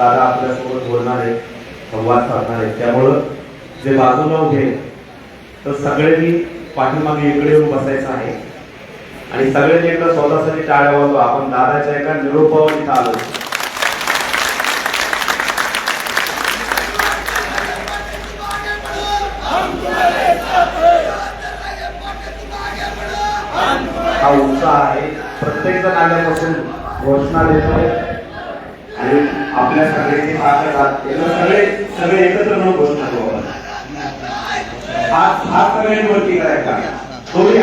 दादा आपल्यासोबत बोलणार आहे संवाद साधणार आहे त्यामुळं जे बाजूला उभे तर सगळ्यांनी पाठीमागे इकडे येऊन बसायचं आहे. आणि सगळ्यांनी एकदा स्वतःसाठी टाळ्या वाजवा आपण दादाच्या एका निरोपावर इथं आलो. हा उत्साह आहे. प्रत्येक जण आल्यापासून घोषणा देतोय. आणि आपल्या सगळ्यांनी ताकद याला सगळे सगळे एकत्र न गोष्ट देऊ आपण. हात करायचा दोन्ही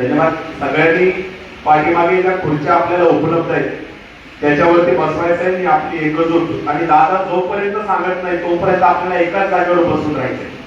त्याच्यामुळे सगळ्यांनी पाठीमागे ज्या खुर्च्या आपल्याला उपलब्ध आहेत त्याच्यावरती बसवायचं आहे आणि आपली एकजूट. आणि दादा जोपर्यंत सांगत नाही तोपर्यंत आपल्याला एकाच जागेवर बसून राहायचंय.